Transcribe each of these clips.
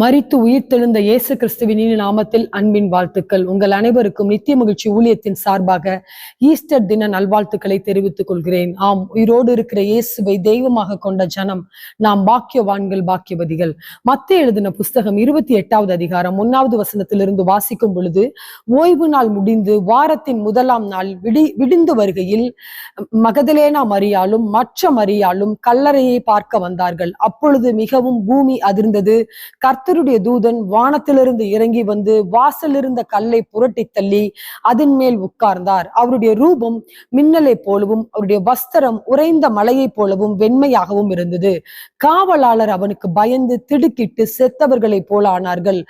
மரித்து உயிர்த்தெழுந்த இயேசு கிறிஸ்துவின் நாமத்தில் அன்பின் வாழ்த்துக்கள். உங்கள் அனைவருக்கும் நித்திய மகிழ்ச்சி ஊழியத்தின் சார்பாக ஈஸ்டர் தின நல்வாழ்த்துக்களை தெரிவித்துக் கொள்கிறேன். ஆம் உயிரோடு இருக்கிற இயேசுவை தெய்வமாக கொண்ட ஜனம் நாம் பாக்கியவான்கள் பாக்கியவதிகள். மத்த எழுதின புஸ்தகம் இருபத்தி எட்டாவது அதிகாரம் ஒன்னாவது வசனத்திலிருந்து வாசிக்கும் பொழுது ஓய்வு நாள் முடிந்து வாரத்தின் முதலாம் நாள் விடி விடிந்து வருகையில் மகதலேனா மரியாலும் மற்ற மரியாலும் கல்லறையை பார்க்க வந்தார்கள். அப்பொழுது மிகவும் பூமி அதிர்ந்தது. கர்த்தருடைய தூதன் வானத்திலிருந்து இறங்கி வந்து வாசல் இருந்த கல்லை புரட்டி தள்ளி அதன் மேல் உட்கார்ந்தார். அவருடைய ரூபம் மின்னலை போலவும் அவருடைய வஸ்திரம் உறைந்த மலையைப் போலவும் வெண்மையாகவும் இருந்தது. காவலாளர் அவனுக்கு பயந்து திடுக்கிட்டு செத்தவர்களைப் போல ஆனார்கள்.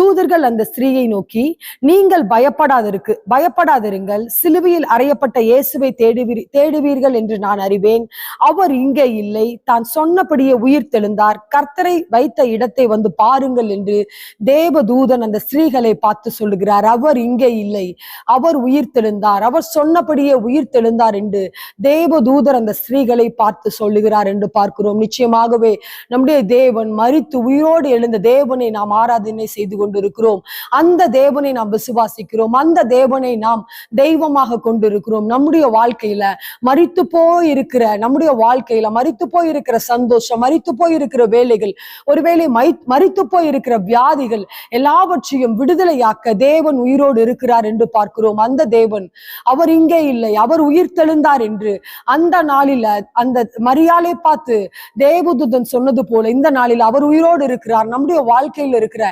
தூதர்கள் அந்த ஸ்திரீயை நோக்கி நீங்கள் பயப்படாதிருக்கு பயப்படாதிருங்கள். சிலுவையில் அறையப்பட்ட இயேசுவை தேடுவீர் தேடுவீர்கள் என்று நான் அறிவேன். அவர் இங்கே இல்லை. தான் சொன்னபடியே உயிர் தெழுந்தார். கர்த்தரை வைத்த இடத்தை வந்து பார் பாருங்கள் என்று தேவதூதன் அந்த ஸ்திரீகளை பார்த்து சொல்லுகிறார். அவர் இங்கே இல்லை. அவர் உயிர் தெழுந்தார். அவர் சொன்னபடியே உயிர் தெழுந்தார் என்று தேவதூதர் அந்த ஸ்திரீகளை பார்த்து சொல்லுகிறார் என்று பார்க்கிறோம். நிச்சயமாகவே நம்முடைய தேவன் மறித்து உயிரோடு எழுந்த தேவனை நாம் ஆராதனை செய்து கொண்டிருக்கிறோம். அந்த தேவனை நாம் விசுவாசிக்கிறோம். அந்த தேவனை நாம் தெய்வமாக கொண்டிருக்கிறோம். நம்முடைய வாழ்க்கையில மறித்து போய் இருக்கிற நம்முடைய வாழ்க்கையில மறித்து போய் இருக்கிற சந்தோஷம் மறித்து போய் இருக்கிற வேலைகள் ஒருவேளை மறித்து போயிருக்கிற வியாதிகள் எல்லாவற்றையும் விடுதலையாக்க தேவன் உயிரோடு இருக்கிறார் என்று பார்க்கிறோம். அந்த தேவன் அவர் இங்கே இல்லை. அவர் உயிர் தெழுந்தார் என்று அந்த நாளில அந்த மரியாதை பார்த்து தேவதுதன் சொன்னது போல இந்த நாளில் அவர் உயிரோடு இருக்கிறார். நம்முடைய வாழ்க்கையில் இருக்கிற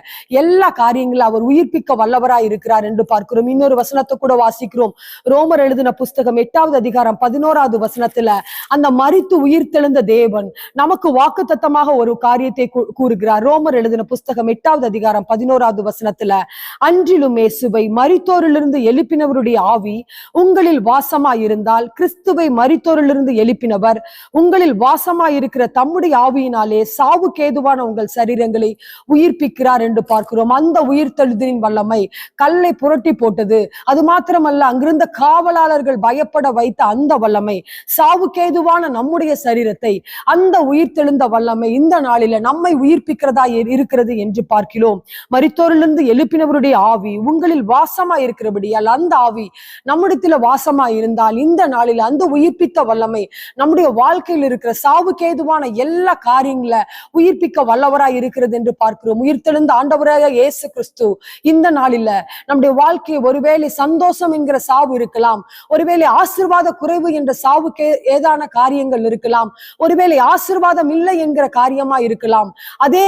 எல்லா காரியங்களும் அவர் உயிர்ப்பிக்க வல்லவராய் இருக்கிறார் என்று பார்க்கிறோம். இன்னொரு வசனத்தை கூட வாசிக்கிறோம். ரோமர் எழுதின புஸ்தகம் எட்டாவது அதிகாரம் பதினோராவது வசனத்துல அந்த மறித்து உயிர் தெழுந்த தேவன் நமக்கு வாக்கு தத்தமாக ஒரு காரியத்தை கூறுகிறார். ரோமர் எழுதின எழுதின புஸ்தகம் எட்டாவது அதிகாரம் பதினோராவது வசனத்துல அன்றிலும் இயேசுவை மறித்தோரிலிருந்து எழுப்பினவருடைய ஆவி உங்களில் வாசமாயிருந்தால் கிறிஸ்துவை மறித்தோரிலிருந்து எழுப்பினவர் உங்களில் வாசமாயிருக்கிற தம்முடைய ஆவியினாலே சாவுக்கு ஏதுவான உங்கள் சரீரங்களை உயிர்ப்பிக்கிறார் என்று பார்க்கிறோம். அந்த உயிர்த்தெழுதலின் வல்லமை கல்லை புரட்டி போட்டது. அது மாத்திரமல்ல அங்கிருந்த காவலாளர்கள் பயப்பட வைத்த அந்த வல்லமை சாவுக்கேதுவான நம்முடைய சரீரத்தை அந்த உயிர்த்தெழுந்த வல்லமை இந்த நாளில நம்மை உயிர்ப்பிக்கிறதா இரு- இருக்கிறது என்று பார்க்கிறோம். மரித்தோரிலிருந்து எழுப்பினவருடைய ஆவி உங்களில் வாசமா இருக்கிறபடியால் அந்த ஆவி நம்மிடத்துல வாசமா இருந்தால் இந்த நாளில் அந்த உயிர்ப்பித்த வல்லமை நம்முடைய வாழ்க்கையில் இருக்கிற சாவுக்கேதுவான எல்லா காரியங்களை உயிர்ப்பிக்க வல்லவராய் இருக்கிறது என்று பார்க்கிறோம். உயிர்த்தெழுந்த ஆண்டவராக இயேசு கிறிஸ்து இந்த நாளில நம்முடைய வாழ்க்கை ஒருவேளை சந்தோஷம் என்கிற சாவு இருக்கலாம். ஒருவேளை ஆசிர்வாத குறைவு என்ற சாவுக்கு ஏதான காரியங்கள் இருக்கலாம். ஒருவேளை ஆசிர்வாதம் இல்லை என்கிற காரியமா இருக்கலாம். அதே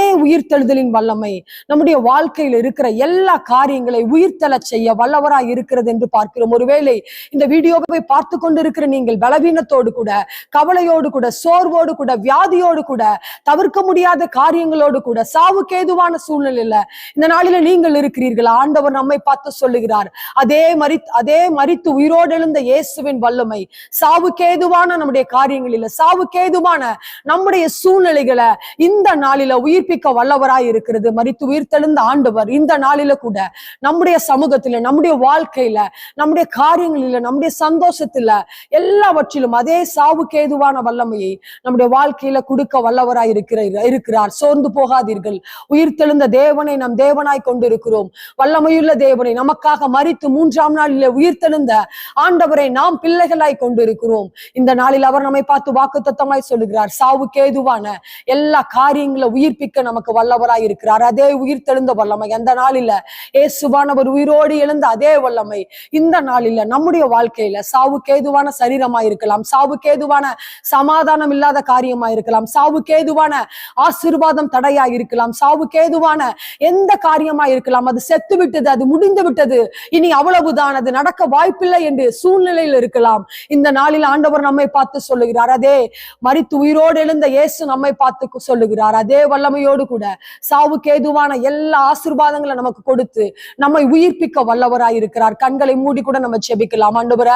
உயிர்த்தெழுதலின் வல்லமை நம்முடைய வாழ்க்கையில் இருக்கிற எல்லா காரியங்களை உயிர்த்தல செய்ய வல்லவராய் இருக்கிறது என்று பார்க்கிறோம். ஒருவேளை இந்த வீடியோவை பார்த்து கொண்டிருக்கிற நீங்கள் பலவீனத்தோடு கூட கவலையோடு கூட சோர்வோடு கூட வியாதியோடு கூட தவிர்க்க முடியாத காரியங்களோடு கூட சாவுக்கு ஏதுவான சூழ்நிலையில இந்த நாளில நீங்கள் இருக்கிறீர்கள். ஆண்டவர் நம்மை பார்த்து சொல்லுகிறார் அதே மரி அதே மறித்து உயிரோடு எழுந்த இயேசுவின் வல்லமை சாவுக்கு ஏதுவான நம்முடைய காரியங்களில சாவுக்கு ஏதுவான நம்முடைய சூழ்நிலைகளை இந்த நாளில உயிர்ப்பிக்க வல்லவராய் இருக்கிறது மரித்து உயிர்த்தெழுந்த ஆண்டவர் இந்த நாளில கூட நம்முடைய சமூகத்துல நம்முடைய வாழ்க்கையில நம்முடைய காரியங்களில நம்முடைய சந்தோஷத்துல எல்லாவற்றிலும் அதே சாவுக்கு ஏதுவான வல்லமையை நம்முடைய வாழ்க்கையில கொடுக்க வல்லவராய் இருக்கிற இருக்கிறார். சோர்ந்து போகாதீர்கள். உயிர்த்தெழுந்த தேவனை நம் தேவனாய் கொண்டிருக்கிறோம். வல்லமையுள்ள தேவனை நமக்காக மறித்து மூன்றாம் நாளிலே உயிர்த்தெழுந்த ஆண்டவரை நாம் பிள்ளைகளாய் கொண்டிருக்கிறோம். இந்த நாளில் அவர் நம்மை பார்த்து வாக்கு தத்தமாய் சொல்லுகிறார். சாவுக்கு ஏதுவான எல்லா காரியங்களை உயிர்ப்பிக்க நமக்கு வல்லவராய் இருக்கிறார் அதே உயிர்த்தெழுந்த வல்லமை அந்த நாளில? ஏசுவானவர் உயிரோடு எழுந்த அதே வல்லமை இந்த நாளில நம்முடைய வாழ்க்கையில சாவுக்கு ஏதுவான சரீரமா இருக்கலாம் சாவுக்கு ஏதுவான சமாதானம் இல்லாத காரியமா இருக்கலாம் சாவுக்கு ஏதுவான ஆசீர்வாதம் தடையா இருக்கலாம் சாவுக்கு ஏதுவான எந்த காரியமா இருக்கலாம் அது செத்து விட்டது அது முடிந்து விட்டது இனி அவ்வளவுதான். அது நடக்க வாய்ப்பில்லை என்று சூழ்நிலையில் இருக்கலாம். இந்த நாளில் ஆண்டவர் நம்மை பார்த்து சொல்லுகிறார். அதே மறித்து உயிரோடு எழுந்த இயேசு நம்மை பார்த்து சொல்லுகிறார். அதே வல்லமையோடு கூட சாவுக்கு ஏதுவான எல்லா ஆசீர்வாதங்களை நமக்கு கொடுத்து நம்மை உயிர்ப்பிக்க வல்லவராய் இருக்கிறார். கண்களை மூடி கூட நம்ம செபிக்கலாம். ஆண்டவர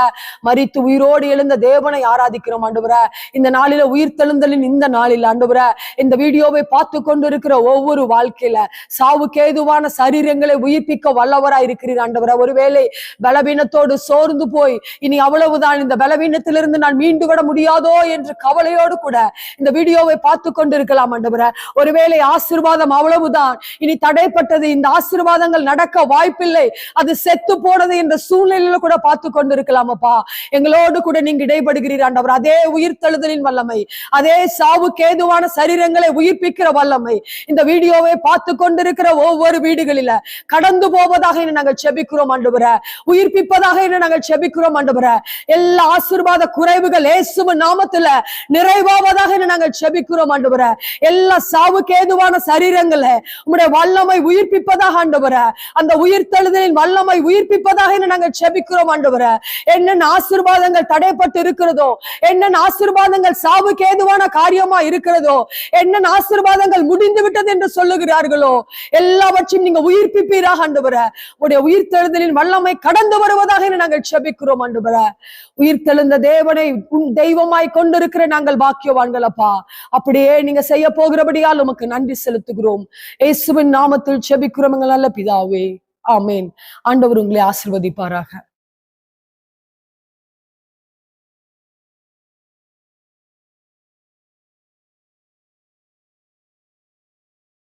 மறித்து உயிரோடு எழுந்த தேவனை ஆராதிக்கிறோம் ஆண்டவர. இந்த நாளில உயிர் தெழுந்தலின் இந்த நாளில் ஆண்டவர இந்த வீடியோவை பார்த்து கொண்டு இருக்கிற ஒவ்வொரு வாழ்க்கையில சாவுக்கு ஏதுவான சரீரங்களை உயிர்ப்பிக்க வல்லவராய் இருக்கிறீர் ஆண்டவர. ஒருவேளை பலவீனத்தோடு சோர்ந்து போய் இனி அவ்வளவுதான் இந்த பலவீனத்திலிருந்து நான் மீண்டு விட முடியாதோ என்று கவலையோடு கூட இந்த வீடியோவை பார்த்து கொண்டு இருக்கலாம் ஆண்டவர. ஒருவேளை ஆசீர்வாதம் அவ்வளவுதான். இனி தடைப்பட்டது இந்த ஆசீர்வாதங்கள் நடக்க வாய்ப்பில்லை. அது செத்து போனது என்ற சூழ்நிலையில கூட பார்த்து கொண்டிருக்கலாம் அப்பா எங்களோடு கூட நீங்க இடைபடுகிறீர் ஆண்டவர். அதே உயிர்த்தெழுதலின் வல்லமை அதே சாவு கேதுவான சரீரங்களை உயிர்ப்பிக்கிற வல்லமை. இந்த வீடியோவை பார்த்து கொண்டிருக்கிற ஒவ்வொரு வீடுகளில கடந்து போவதாக என்ன நாங்கள் செபிக்கிறோம் ஆண்டவர. உயிர்ப்பிப்பதாக என்ன நாங்கள் செபிக்கிறோம் ஆண்டவர. எல்லா ஆசீர்வாத குறைவுகள் ஏசும நாமத்துல நிறைவாவதாக என்ன நாங்கள் செபிக்கிறோம் ஆண்டவர. எல்லா சாவுக்கு ஏதுவான சரீரங்களை உம்முடைய வல்லமை உயிர்ப்பிப்பதாக ஆண்டவர. அந்த உயிர்த்தெழுதலின் வல்லமை உயிர்ப்பிப்பதாக இனி நாங்கள் செபிக்கிறோம் ஆண்டவர. என்னென்ன ஆசீர்வாதங்கள் தடைப்பட்டு இருக்கிறதோ என்னென்ன ஆசீர்வாதங்கள் சாவுக்கு ஏதுவான காரியமா இருக்கிறதோ என்னென்ன ஆசீர்வாதங்கள் முடிந்து விட்டது என்று சொல்லுகிறார்களோ எல்லாவற்றையும் நீங்க உயிர்ப்பிப்பீராக ஆண்டவர. உடைய உயிர்த்தெழுதலின் வல்லமை கடந்து வருவதாக இனி நாங்கள் செபிக்கிறோம் ஆண்டவர. உயிர்த்தெழுந்த தேவனை உன் தெய்வமாய் கொண்டிருக்கிற நாங்கள் பாக்கியவான்கள் அப்பா. அப்படியே நீங்க செய்ய போகிறபடியால் உமக்கு நன்றி செலுத்துகிறோம். இயேசுவின் நாமத்தில் ஜெபிக்கிறோம் எங்கள் நல்ல பிதாவே. ஆமேன். ஆண்டவர் உங்களை ஆசிர்வதிப்பாராக.